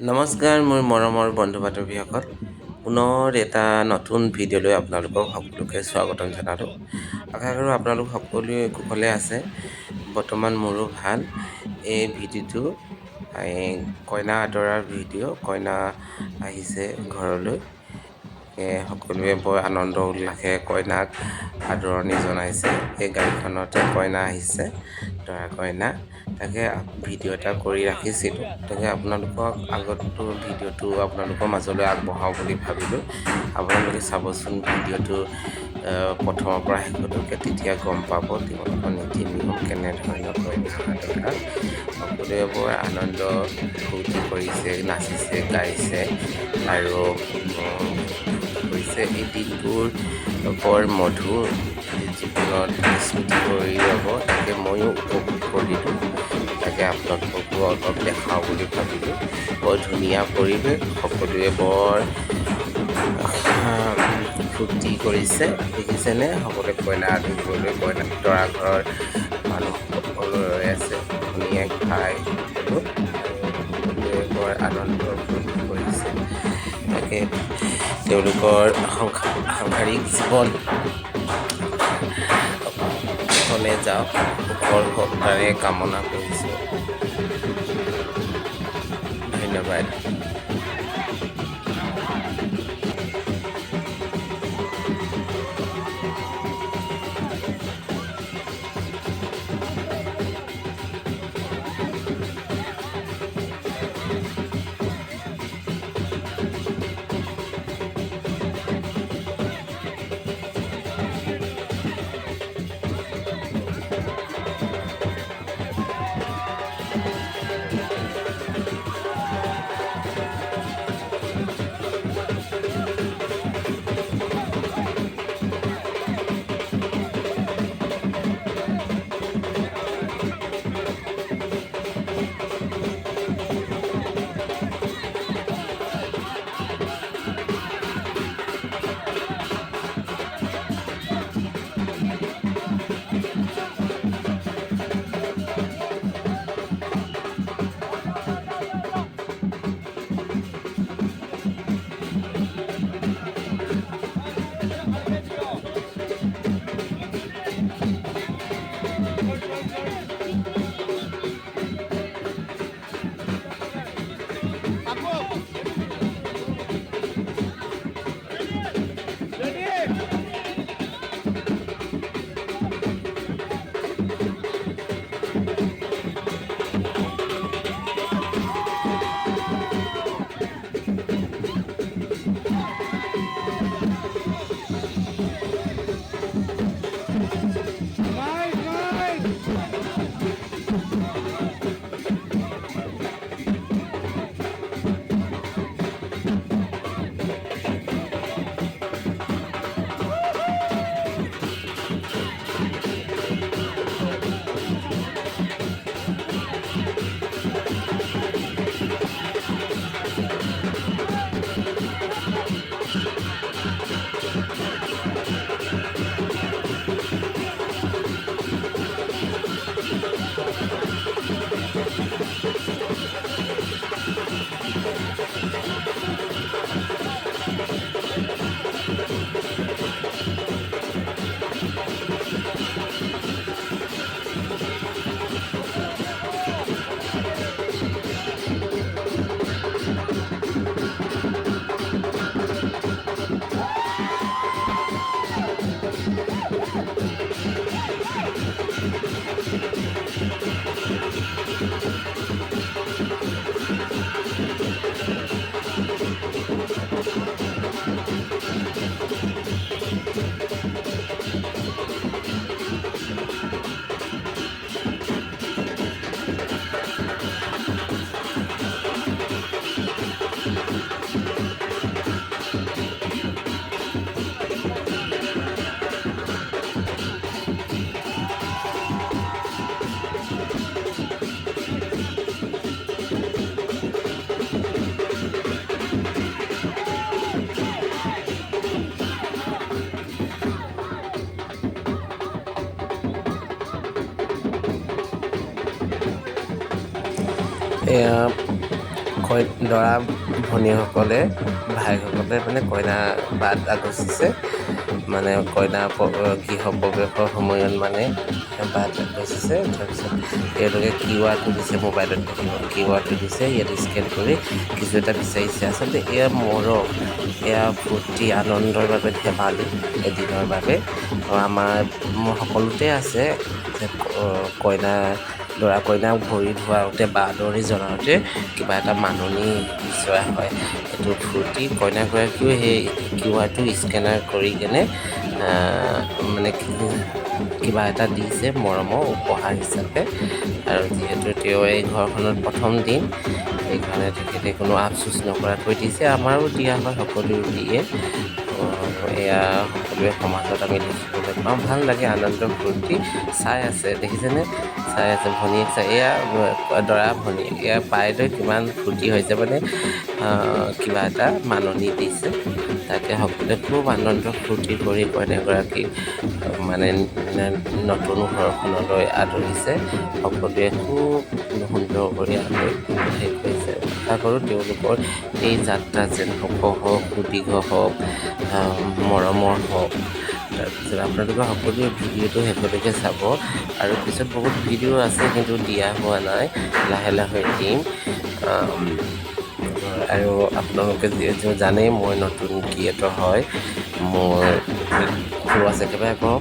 নমস্কাৰ মোৰ মৰমৰ বন্ধু বান্ধৱীসকল পুনৰ এটা নতুন ভিডিঅ'লৈ আপোনালোকক সকলোকে স্বাগতম জনালোঁ। আশা কৰোঁ আপোনালোক সকলোৱে কুশলে আছে। বৰ্তমান মোৰো ভাল। এই ভিডিঅ'টো এই কইনা আদৰাৰ ভিডিঅ' কইনা আহিছে ঘৰলৈ। সকলোৱে বৰ আনন্দ উল্লাসে কইনাক আদৰণি জনাইছে এই গাড়ীখনতে কইনা আহিছে দৰা কইনা তাকে ভিডিঅ' এটা কৰি ৰাখিছিলোঁ তাকে আপোনালোকক আগতো ভিডিঅ'টো আপোনালোকৰ মাজলৈ আগবঢ়াওঁ বুলি ভাবিলোঁ আপোনালোকে চাবচোন ভিডিঅ'টো প্ৰথমৰ পৰা শেষলৈকে তেতিয়া গম পাব তেওঁলোকৰ নীতি নিয়ম কেনেধৰণৰ কইনা সকলোৱে বৰ আনন্দ ফূৰ্তি কৰিছে নাচিছে গাইছে আৰু হৈছে এই দিনবোৰ বৰ মধুৰ জীৱনত স্মৃতি কৰি ৰ'ব, তাকে ময়ো উপভোগ কৰিলোঁ। তাকে আপোনালোককো অলপ দেখাওঁ বুলি ভাবিলোঁ। বৰ ধুনীয়া পৰিৱেশ, সকলোৱে বৰ ফূৰ্তি কৰিছে। দেখিছেনে? সকলোৱে কইনা আদৰিবলৈ কইনা দৰা ঘৰৰ মানুহ সকলো ৰৈ আছে। ধুনীয়া খাই। সকলোৱে বৰ আনন্দ তাকে তেওঁলোকৰ সংসাৰ সাংসাৰিক জীৱন। হ'লে যাওক সুখৰ হওক তাৰে কামনা কৰিছোঁ। ধন্যবাদ। দৰা ভনীসকলে ভাইসকলে মানে কইনা বাট আগচিছে। মানে কইনা গৃহ প্ৰৱেশৰ সময়ত মানে বাট আগচিছে। তাৰপিছত তেওঁলোকে কিউ আৰটো দিছে মোবাইলত কিউ আৰটো দিছে, ইয়াত স্কেন কৰি কিছু এটা বিচাৰিছে। আচলতে এয়া মৰম, এয়া ফূৰ্তি, আনন্দৰ বাবে, ধেমালি, এদিনৰ বাবে। আমাৰ সকলোতে আছে কইনা দৰা কইনাক ভৰি ধোৱাওঁতে বা আদৰণি জনাওঁতে কিবা এটা মাননি বিচৰা হয়। এইটো ফূৰ্তি কইনাগৰাকীও সেই কিউ আৰটো স্কেনাৰ কৰি কেনে মানে কিবা এটা দিছে মৰমৰ উপহাৰ হিচাপে। আৰু যিহেতু তেওঁ এই ঘৰখনত প্ৰথম দিন, সেইকাৰণে তেখেতে কোনো আফচোচ নকৰাকৈ দিছে। আমাৰো দিয়া হয়, সকলোৱে দিয়ে। এয়া সকলোৱে সমাজত আমি দেখিবলৈ পাওঁ। ভালো লাগে, আনন্দ, ফূৰ্তি, চাই আছে। দেখিছেনে? চাই আছে ভনীয়েক চাই এয়া দৰা ভনীয়েক এয়া পাই লৈ কিমান ফূৰ্তি হৈছে মানে কিবা এটা মাননি দিছে। তাকে সকলোৱে খুব আনন্দ ফূৰ্তি কৰি কইনাগৰাকীক মানে নতুন ঘৰখনলৈ আদৰিছে। সকলোৱে খুব সুন্দৰ কৰি আদৰি হেৰি কৰিছে। আশা কৰোঁ তেওঁলোকৰ এই যাত্ৰা যেন সুখ হওক সুদীৰ্ঘ হওক মৰমৰ হওক। তাৰপিছত আপোনালোকে সকলোৱে ভিডিঅ'টো শেষলৈকে চাব। আৰু পিছত বহুত ভিডিঅ' আছে, কিন্তু দিয়া হোৱা নাই, লাহে লাহে দিম। আৰু আপোনালোকে যিহেতু জানেই মই নতুন ক্ৰিয়েটৰ হয়। মোৰ আছে একেবাৰে কওঁ